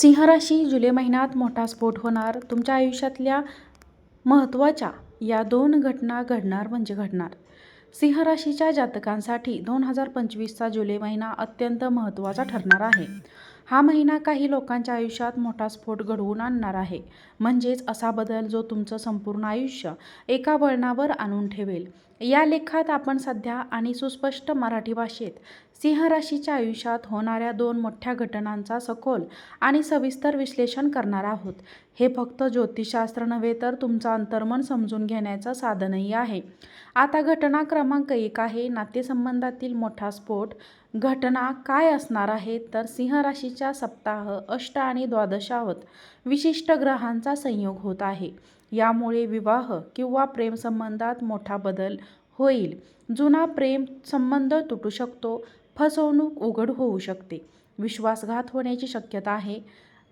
सिंह राशी जुलै महिन्यात मोठा स्फोट होणार. तुमच्या आयुष्यातल्या महत्त्वाच्या या दोन घटना घडणार म्हणजे घडणार. सिंह राशीच्या जातकांसाठी दोन हजार पंचवीसचा जुलै महिना अत्यंत महत्त्वाचा ठरणार आहे. हा महिना काही लोकांच्या आयुष्यात मोठा स्फोट घडवून आणणार आहे. म्हणजेच असा बदल जो तुमचं संपूर्ण आयुष्य एका वळणावर आणून ठेवेल. या लेखात आपण सध्या आणि सुस्पष्ट मराठी भाषेत सिंह राशीच्या आयुष्यात होणाऱ्या दोन मोठ्या घटनांचा सखोल आणि सविस्तर विश्लेषण करणार आहोत. हे फक्त ज्योतिषशास्त्र नव्हे तर तुमचं अंतर्मन समजून घेण्याचं साधनही आहे. आता घटना क्रमांक एक आहे. नातेसंबंधातील मोठा स्फोट. घटना काय असणार आहेत तर सिंह राशीच्या सप्ताह अष्ट आणि द्वादशावत विशिष्ट ग्रहांचा संयोग होत आहे. यामुळे विवाह किंवा प्रेमसंबंधात मोठा बदल होईल. जुना प्रेम संबंध तुटू शकतो. फसवणूक उघड होऊ शकते. विश्वासघात होण्याची शक्यता आहे.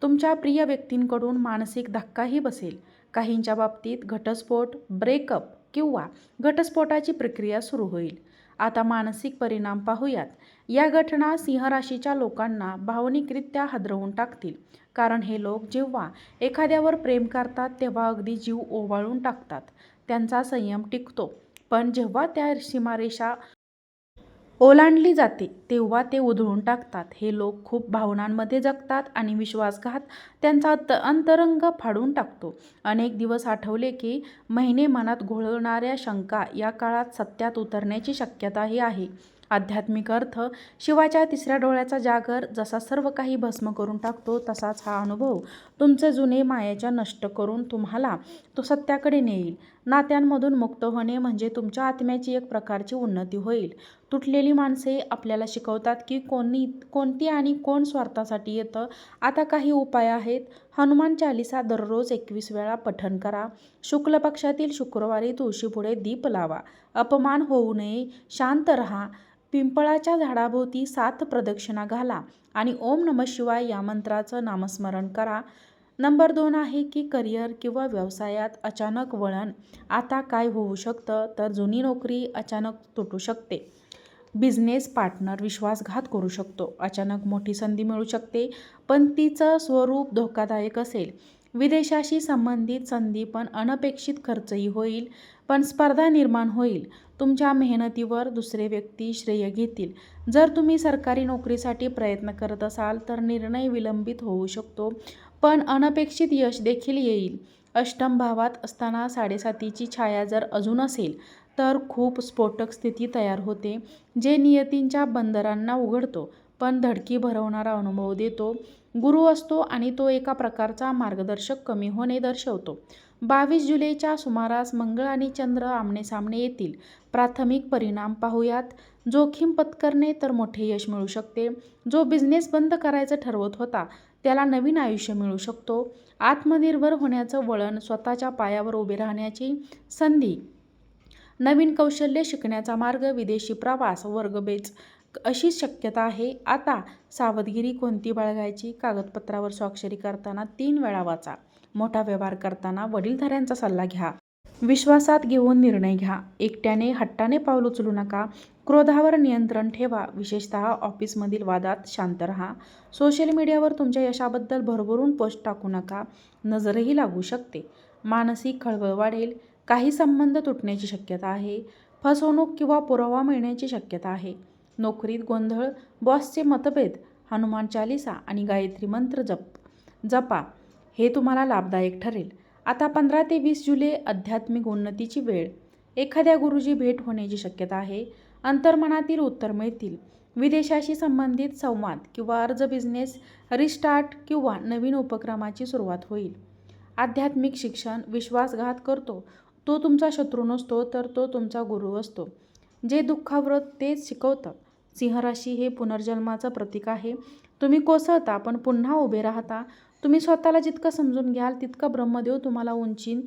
तुमच्या प्रिय व्यक्तींकडून मानसिक धक्काही बसेल. काहींच्या बाबतीत घटस्फोट ब्रेकअप किंवा घटस्फोटाची प्रक्रिया सुरू होईल. आता मानसिक परिणाम पाहूयात. या घटना सिंहराशीच्या लोकांना भावनिकरित्या हादरवून टाकतील. कारण हे लोक जेव्हा एखाद्यावर प्रेम करतात तेव्हा अगदी जीव ओवाळून टाकतात. त्यांचा संयम टिकतो. पण जेव्हा त्या सीमारेषा ओलांडली जाते तेव्हा ते उधळून टाकतात. हे लोक खूप भावनांमध्ये जगतात आणि विश्वासघात त्यांचा त अंतरंग फाडून टाकतो. अनेक दिवस आठवले की महिने मनात घोळणाऱ्या शंका या काळात सत्यात उतरण्याची शक्यताही आहे. आध्यात्मिक अर्थ शिवाच्या तिसऱ्या डोळ्याचा जागर जसा सर्व काही भस्म करून टाकतो तसाच हा अनुभव तुमचे जुने मायाच्या नष्ट करून तुम्हाला तो सत्याकडे नेईल. नात्यांमधून मुक्त होणे म्हणजे तुमच्या आत्म्याची एक प्रकारची उन्नती होईल. तुटलेली माणसे आपल्याला शिकवतात की कोणी कोणती आणि कोण स्वार्थासाठी येतं. आता काही उपाय आहेत. हनुमान चालिसा दररोज एकवीस वेळा पठण करा. शुक्ल पक्षातील शुक्रवारी तुळशीपुढे दीप लावा. अपमान होऊ नये. शांत रहा. पिंपळाच्या झाडाभोवती सात प्रदक्षिणा घाला आणि ओम नम शिवाय या मंत्राचं नामस्मरण करा. नंबर दोन आहे की करिअर किंवा व्यवसायात अचानक वळण आता काय होऊ शकतं? तर जुनी नोकरी अचानक तुटू शकते. बिझनेस पार्टनर विश्वासघात करू शकतो. अचानक मोठी संधी मिळू शकते पण तिचं स्वरूप धोकादायक असेल. विदेशाशी संबंधित संधी पण अनपेक्षित खर्चही होईल पण स्पर्धा निर्माण होईल. तुमच्या मेहनतीवर दुसरे व्यक्ती श्रेय घेतील. जर तुम्ही सरकारी नोकरीसाठी प्रयत्न करत असाल तर निर्णय विलंबित होऊ शकतो. पण अनपेक्षित यश देखील येईल. अष्टम भावात असताना साडेसातीची छाया जर अजून असेल तर खूप स्फोटक स्थिती तयार होते जे नियतींच्या बंदरांना उघडतो पण धडकी भरवणारा अनुभव देतो. गुरु असतो आणि तो एका प्रकारचा मार्गदर्शक कमी होणे दर्शवतो. बावीस जुलैच्या सुमारास मंगळ आणि चंद्र आमनेसामने येतील. प्राथमिक परिणाम पाहूयात. जोखीम पत्करणे तर मोठे यश मिळू शकते. जो बिझनेस बंद करायचं ठरवत होता त्याला नवीन आयुष्य मिळू शकतो. आत्मनिर्भर होण्याचं वळण स्वतःच्या पायावर उभे राहण्याची संधी. नवीन कौशल्य शिकण्याचा मार्ग विदेशी प्रवास वर्गबेच अशी शक्यता आहे. आता सावधगिरी कोणती बाळगायची? कागदपत्रावर स्वाक्षरी करताना तीन वेळा वाचा. मोठा व्यवहार करताना वडीलधाऱ्यांचा सल्ला घ्या. विश्वासात घेऊन निर्णय घ्या. एकट्याने हट्टाने पाऊल उचलू नका. क्रोधावर नियंत्रण ठेवा. विशेषतः ऑफिसमधील वादात शांत राहा. सोशल मीडियावर तुमच्या यशाबद्दल भरभरून पोस्ट टाकू नका. नजरही लागू शकते. मानसिक खळबळ वाढेल. काही संबंध तुटण्याची शक्यता आहे. फसवणूक किंवा पुरावा मिळण्याची शक्यता आहे. नोकरीत गोंधळ बॉसचे मतभेद हनुमान चालिसा आणि गायत्री मंत्र जप जपा. हे तुम्हाला लाभदायक ठरेल. आता पंधरा ते वीस जुलै आध्यात्मिक उन्नतीची वेळ. एखाद्या गुरुजी भेट होण्याची शक्यता आहे. अंतर्मनातील उत्तर मिळतील. विदेशाशी संबंधित संवाद किंवा अर्ज बिझनेस रिस्टार्ट किंवा नवीन उपक्रमाची सुरुवात होईल. आध्यात्मिक शिक्षण विश्वासघात करतो. तो तुमचा शत्रू नसतो तर तो तुमचा गुरु असतो. जे दुःखाव्रत तेच शिकवतं. सिंहराशी हे पुनर्जन्माचं प्रतीक आहे. तुम्ही कोसळता पण पुन्हा उभे राहता. तुम्ही स्वतःला जितकं समजून घ्याल तितकं ब्रह्मदेव तुम्हाला उंचीन.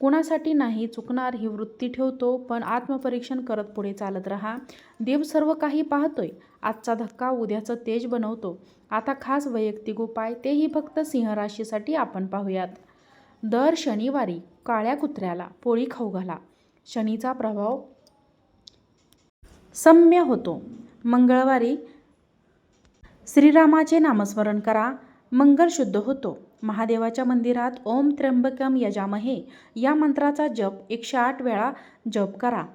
कुणासाठी नाही चुकणार ही वृत्ती ठेवतो पण आत्मपरीक्षण करत पुढे चालत राहा. देव सर्व काही पाहतोय. आजचा धक्का उद्याचं तेज बनवतो. आता खास वैयक्तिक उपाय तेही फक्त सिंहराशीसाठी आपण पाहूयात. दर शनिवारी काळ्या कुत्र्याला पोळी खाऊ घाला. शनीचा प्रभाव सम्य होतो. मंगळवारी श्रीरामाचे नामस्मरण करा. मंगल शुद्ध होतो. महादेवाच्या मंदिरात ओम त्र्यंबकम यजामहे. या मंत्राचा जप एकशे आठ वेळा जप करा.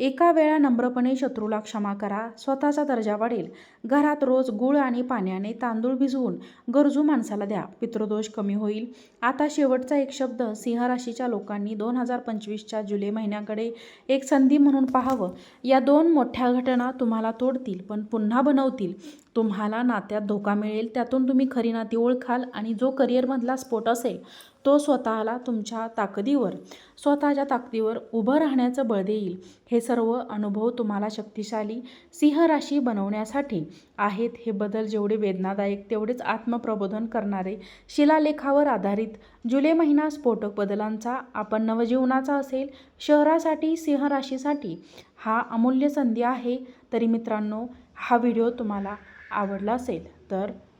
एका वेळा नम्रपणे शत्रूला क्षमा करा स्वतःचा दर्जा वाढेल. घरात रोज गुळ आणि पाण्याने तांदूळ भिजवून गरजू माणसाला द्या. पितृदोष कमी होईल. आता शेवटचा एक शब्द सिंह राशीच्या लोकांनी दोन हजार पंचवीसच्या जुलै महिन्याकडे एक संधी म्हणून पाहावं. या दोन मोठ्या घटना तुम्हाला तोडतील पण पुन्हा बनवतील. तुम्हाला नात्यात धोका मिळेल त्यातून तुम्ही खरी नाती ओळखाल आणि जो करिअरमधला स्फोट असेल तो स्वतःला तुमच्या ताकदीवर स्वतःच्या ताकदीवर उभं राहण्याचं बळ देईल. हे सर्व अनुभव तुम्हाला शक्तिशाली सिंह राशी बनवण्यासाठी आहेत. हे बदल जेवढे वेदनादायक तेवढेच आत्मप्रबोधन करणारे शिलालेखावर आधारित जुलै महिना स्फोटक बदलांचा आपण नवजीवनाचा असेल शहरासाठी सिंह राशीसाठी हा अमूल्य संधी आहे. तरी मित्रांनो हा व्हिडिओ तुम्हाला आवडला असेल तर